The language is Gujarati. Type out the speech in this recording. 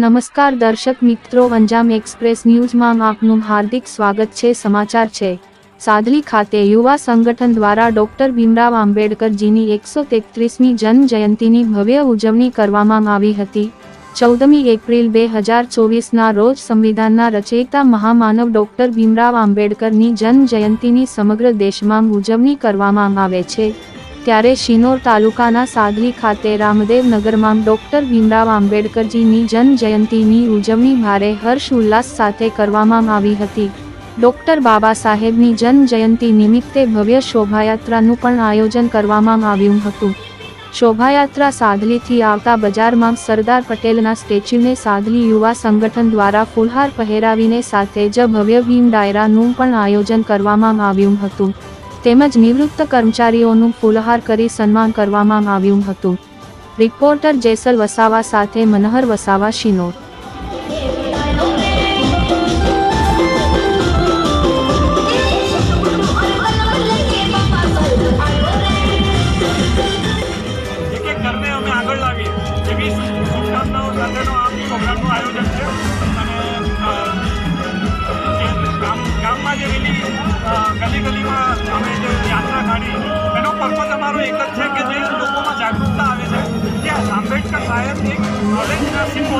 નમસ્કાર દર્શક મિત્રો અંજામ એક્સપ્રેસ ન્યૂઝમાં આપનું હાર્દિક સ્વાગત છે, સમાચાર છે. સાદલી ખાતે યુવા સંગઠન દ્વારા ડોક્ટર ભીમરાવ આંબેડકરજીની એકસો તેત્રીસમી જન્મ ભવ્ય ઉજવણી કરવામાં આવી હતી. ચૌદમી એપ્રિલ બે હજાર ચોવીસના રોજ સંવિધાનના રચયિતા મહામાનવ ડોક્ટર ભીમરાવ આંબેડકરની જન્મ સમગ્ર દેશમાં ઉજવણી કરવામાં આવે છે. ત્યારે શિનોર તાલુકાના સાદલી ખાતે રામદેવ નગરમાં ડોક્ટર ભીમરાવ આંબેડકરજીની જન્મજયંતિની ઉજવણી ભારે હર્ષ ઉલ્લાસ સાથે કરવામાં આવી હતી. ડોક્ટર બાબા સાહેબની જન્મજયંતિ નિમિત્તે ભવ્ય શોભાયાત્રાનું પણ આયોજન કરવામાં આવ્યું હતું. શોભાયાત્રા સાદલીથી આવતા બજારમાં સરદાર પટેલના સ્ટેચ્યુને સાદલી યુવા સંગઠન દ્વારા ફુલહાર પહેરાવીને સાથે જ ભવ્ય ભીમ ડાયરાનું પણ આયોજન કરવામાં આવ્યું હતું. તેમજ નિવૃત્ત કર્મચારીઓનું ફૂલહાર કરી સન્માન કરવામાં આવ્યું હતું. રિપોર્ટર જેસલ વસાવા સાથે મનહર વસાવા, શિનોર. આગળ લાવીએ. એવી શુભકામનાઓ સાથેનો આ પ્રોગ્રામનું આયોજન છે. એક જ છે કે જે લોકોમાં જાગૃતતા આવે છે. કે આંબેડકર સાહેબ એક નોલેજના symbol